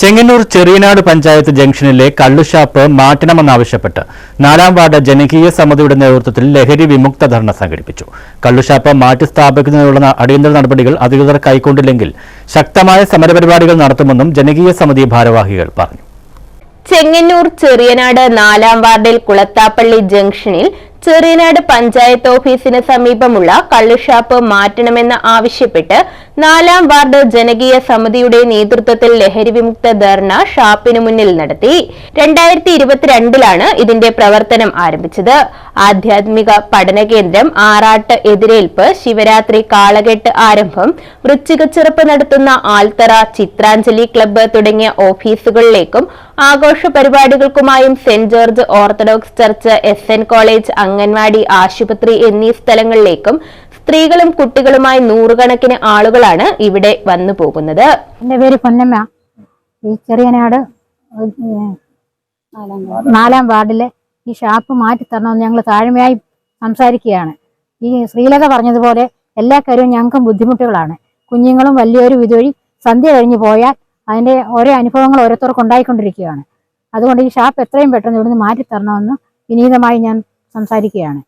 ചെങ്ങന്നൂർ ചെറിയനാട് പഞ്ചായത്ത് ജംഗ്ഷനിലെ കള്ളുഷാപ്പ് മാറ്റണമെന്നാവശ്യപ്പെട്ട് നാലാം വാർഡ് ജനകീയ സമിതിയുടെ നേതൃത്വത്തിൽ ലഹരി വിമുക്ത ധർണ സംഘടിപ്പിച്ചു. കള്ളുഷാപ്പ് മാറ്റി സ്ഥാപിക്കുന്നതിനുള്ള അടിയന്തര നടപടികൾ അധികൃതർ കൈക്കൊണ്ടില്ലെങ്കിൽ ശക്തമായ സമരപരിപാടികൾ നടത്തുമെന്നും ജനകീയ സമിതി ഭാരവാഹികൾ പറഞ്ഞു. ചെങ്ങന്നൂർ ചെറിയനാട് നാലാം വാർഡിൽ കുളത്താപ്പള്ളി ജംഗ്ഷനിൽ ചെറിയനാട് പഞ്ചായത്ത് ഓഫീസിന് സമീപമുള്ള കള്ളുഷാപ്പ് മാറ്റണമെന്ന് ആവശ്യപ്പെട്ട് നാലാം വാർഡ് ജനകീയ സമിതിയുടെ നേതൃത്വത്തിൽ ലഹരി വിമുക്ത ധർണ ഷാപ്പിന് മുന്നിൽ നടത്തി. രണ്ടായിരത്തി ഇരുപത്തിരണ്ടിലാണ് ഇതിന്റെ പ്രവർത്തനം ആരംഭിച്ചത്. ആധ്യാത്മിക പഠന കേന്ദ്രം ആറാട്ട് എതിരേൽപ്പ് ശിവരാത്രി കാളകെട്ട് ആരംഭം വൃശ്ചികച്ചിറപ്പ് നടത്തുന്ന ആൽത്തറ ചിത്രാഞ്ജലി ക്ലബ്ബ് തുടങ്ങിയ ഓഫീസുകളിലേക്കും ആഘോഷ പരിപാടികൾക്കുമായും saint George orthodox church S N college anganwadi ആശുപത്രി എന്നീ സ്ഥലങ്ങളിലേക്കും സ്ത്രീകളും കുട്ടികളുമായി നൂറുകണക്കിന് ആളുകളാണ് ഇവിടെ വന്നു പോകുന്നത്. എന്റെ പേര് പൊന്നമ്മ. ഈ ചെറിയനാട് നാലാം വാർഡിലെ ഈ ഷാപ്പ് മാറ്റി തരണമെന്ന് ഞങ്ങൾ താഴ്മയായി സംസാരിക്കുകയാണ്. ഈ ശ്രീലത പറഞ്ഞതുപോലെ എല്ലാ കാര്യവും ഞങ്ങൾക്കും ബുദ്ധിമുട്ടുകളാണ്. കുഞ്ഞുങ്ങളും വലിയൊരു ഇതുവഴി സന്ധ്യ കഴിഞ്ഞു പോയാൽ അതിന്റെ ഓരോ അനുഭവങ്ങൾ ഓരോരുത്തർക്കും ഉണ്ടായിക്കൊണ്ടിരിക്കുകയാണ്. അതുകൊണ്ട് ഈ ഷാപ്പ് എത്രയും പെട്ടെന്ന് ഇവിടുന്ന് മാറ്റി തരണമെന്ന് വിനീതമായി ഞാൻ സംസാരിക്കുകയാണ്.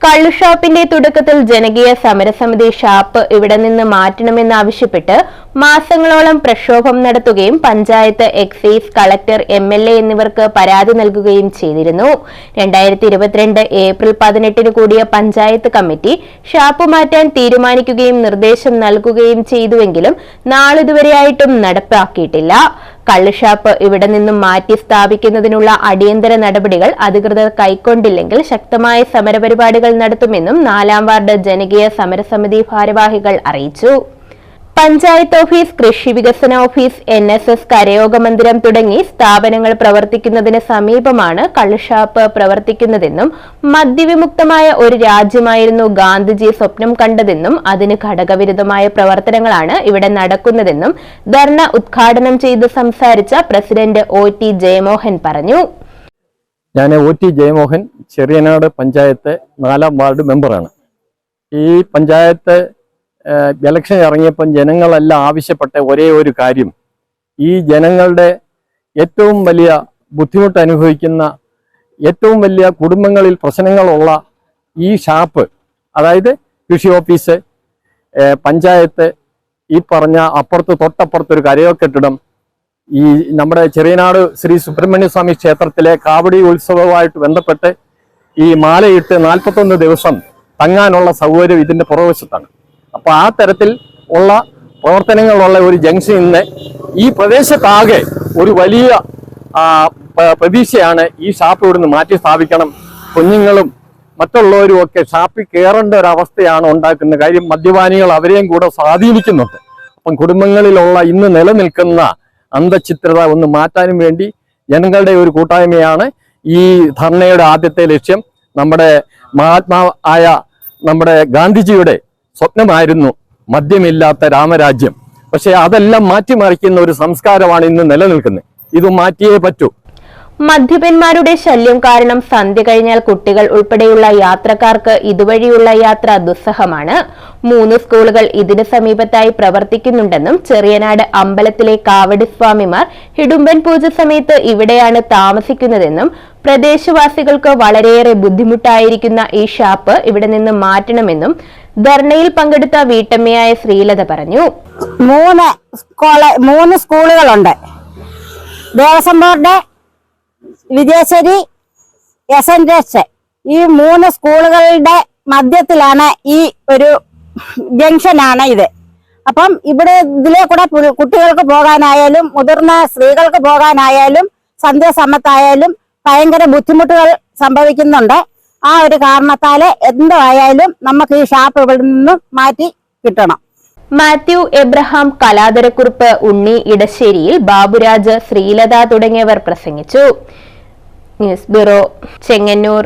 കള്ളുഷാപ്പിന്റെ തുടക്കത്തിൽ ജനകീയ സമരസമിതി ഷാപ്പ് ഇവിടെ നിന്ന് മാറ്റണമെന്നാവശ്യപ്പെട്ട് മാസങ്ങളോളം പ്രക്ഷോഭം നടത്തുകയും panchayat excise collector M L A എന്നിവർക്ക് പരാതി നൽകുകയും ചെയ്തിരുന്നു. രണ്ടായിരത്തി ഇരുപത്തിരണ്ട് ഏപ്രിൽ പതിനെട്ടിന് കൂടിയ പഞ്ചായത്ത് കമ്മിറ്റി ഷാപ്പ് മാറ്റാൻ തീരുമാനിക്കുകയും നിർദ്ദേശം നൽകുകയും ചെയ്തുവെങ്കിലും നാളിതുവരെയായിട്ടും നടപ്പാക്കിയിട്ടില്ല. കള്ളുഷാപ്പ് ഇവിടെ നിന്നും മാറ്റി സ്ഥാപിക്കുന്നതിനുള്ള അടിയന്തര നടപടികൾ അധികൃതർ കൈക്കൊണ്ടില്ലെങ്കിൽ ശക്തമായ സമരപരിപാടികൾ നടത്തുമെന്നും നാലാം വാർഡ് ജനകീയ സമരസമിതി ഭാരവാഹികൾ അറിയിച്ചു. പഞ്ചായത്ത് ഓഫീസ് കൃഷി വികസന ഓഫീസ് എൻ എസ് എസ് കരയോഗ മന്ദിരം തുടങ്ങി സ്ഥാപനങ്ങൾ പ്രവർത്തിക്കുന്നതിന് സമീപമാണ് കള്ളുഷാപ്പ് പ്രവർത്തിക്കുന്നതെന്നും മദ്യവിമുക്തമായ ഒരു രാജ്യമായിരുന്നു ഗാന്ധിജി സ്വപ്നം കണ്ടതെന്നും അതിന് ഘടകവിരുദ്ധമായ പ്രവർത്തനങ്ങളാണ് ഇവിടെ നടക്കുന്നതെന്നും ധർണ ഉദ്ഘാടനം ചെയ്ത് സംസാരിച്ച പ്രസിഡന്റ് ഒ ടി ജയമോഹൻ പറഞ്ഞു. ഞാൻ ഒ ടി ജയമോഹൻ ചെറിയനാട് പഞ്ചായത്ത് നാലാം വാർഡ് മെമ്പറാണ്. ഈ പഞ്ചായത്ത് ഇലക്ഷൻ ഇറങ്ങിയപ്പം ജനങ്ങളെല്ലാം ആവശ്യപ്പെട്ട ഒരേ ഒരു കാര്യം. ഈ ജനങ്ങളുടെ ഏറ്റവും വലിയ ബുദ്ധിമുട്ട് അനുഭവിക്കുന്ന ഏറ്റവും വലിയ കുടുംബങ്ങളിൽ പ്രശ്നങ്ങളുള്ള ഈ ഷാപ്പ് അതായത് കൃഷി ഓഫീസ് പഞ്ചായത്ത് ഈ പറഞ്ഞ അപ്പുറത്ത് തൊട്ടപ്പുറത്ത് ഒരു കരയോ കെട്ടിടം ഈ നമ്മുടെ ചെറിയനാട് ശ്രീ സുബ്രഹ്മണ്യ സ്വാമി ക്ഷേത്രത്തിലെ കാവടി ഉത്സവവുമായിട്ട് ബന്ധപ്പെട്ട് ഈ മാലയിട്ട് നാൽപ്പത്തൊന്ന് ദിവസം തങ്ങാനുള്ള സൗകര്യം ഇതിന്റെ പുറവശത്താണ് അപ്പൊ ആ തരത്തിൽ ഉള്ള പ്രവർത്തനങ്ങളുള്ള ഒരു ജംഗ്ഷൻ ഇന്ന് ഈ പ്രദേശത്താകെ ഒരു വലിയ പ്രതീക്ഷയാണ് ഈ ഷാപ്പ് ഇവിടുന്ന് മാറ്റി സ്ഥാപിക്കണം. കുഞ്ഞുങ്ങളും മറ്റുള്ളവരും ഒക്കെ ഷാപ്പിൽ കയറേണ്ട ഒരു അവസ്ഥയാണ് ഉണ്ടാക്കുന്നത്. കാര്യം മദ്യപാനികൾ അവരെയും കൂടെ സ്വാധീനിക്കുന്നുണ്ട്. അപ്പം കുടുംബങ്ങളിലുള്ള ഇന്ന് നിലനിൽക്കുന്ന അന്തചിത്രത ഒന്ന് മാറ്റാനും വേണ്ടി ജനങ്ങളുടെ ഒരു കൂട്ടായ്മയാണ് ഈ ധർണയുടെ ആദ്യത്തെ ലക്ഷ്യം. നമ്മുടെ മഹാത്മാ ആയ നമ്മുടെ ഗാന്ധിജിയുടെ സ്വപ്നമായിരുന്നു മദ്യമില്ലാത്ത രാമരാജ്യം. പക്ഷെ അതെല്ലാം മാറ്റിമറിക്കുന്ന ഒരു സംസ്കാരമാണ് ഇന്ന് നിലനിൽക്കുന്നത്. ഇത് മാറ്റിയേ പറ്റൂ. മദ്യപന്മാരുടെ ശല്യം കാരണം സന്ധ്യ കഴിഞ്ഞാൽ കുട്ടികൾ ഉൾപ്പെടെയുള്ള യാത്രക്കാർക്ക് ഇതുവഴിയുള്ള യാത്ര ദുസ്സഹമാണ്. മൂന്ന് സ്കൂളുകൾ ഇതിന് സമീപത്തായി പ്രവർത്തിക്കുന്നുണ്ടെന്നും ചെറിയനാട് അമ്പലത്തിലെ കാവടി സ്വാമിമാർ ഹിഡുമ്പൻ പൂജ സമയത്ത് ഇവിടെയാണ് താമസിക്കുന്നതെന്നും പ്രദേശവാസികൾക്ക് വളരെയേറെ ബുദ്ധിമുട്ടായിരിക്കുന്ന ഈ ഷാപ്പ് ഇവിടെ നിന്ന് മാറ്റണമെന്നും ധർണയിൽ പങ്കെടുത്ത വീട്ടമ്മയായ ശ്രീലത പറഞ്ഞു. മൂന്ന് മൂന്ന് സ്കൂളുകളുണ്ട്. Devaswom board Vijayeswari S N രക്ഷ. ഈ മൂന്ന് സ്കൂളുകളുടെ മധ്യത്തിലാണ് ഈ ഒരു ജംഗ്ഷനാണ് ഇത്. അപ്പം ഇവിടെ ഇതിലെ കൂടെ കുട്ടികൾക്ക് പോകാനായാലും മുതിർന്ന സ്ത്രീകൾക്ക് പോകാനായാലും സന്ധ്യാസമത്തായാലും ഭയങ്കര ബുദ്ധിമുട്ടുകൾ സംഭവിക്കുന്നുണ്ട്. ആ ഒരു കാരണത്താൽ എന്തോ ആയാലും നമുക്ക് ഈ ഷാപ്പ് ഇവിടെ നിന്നും മാറ്റി കിട്ടണം. മാത്യു എബ്രഹാം കലാതരക്കുറിപ്പ് ഉണ്ണി ഇടശ്ശേരിയിൽ ബാബുരാജ് ശ്രീലത തുടങ്ങിയവർ പ്രസംഗിച്ചു. News bureau Chengannur.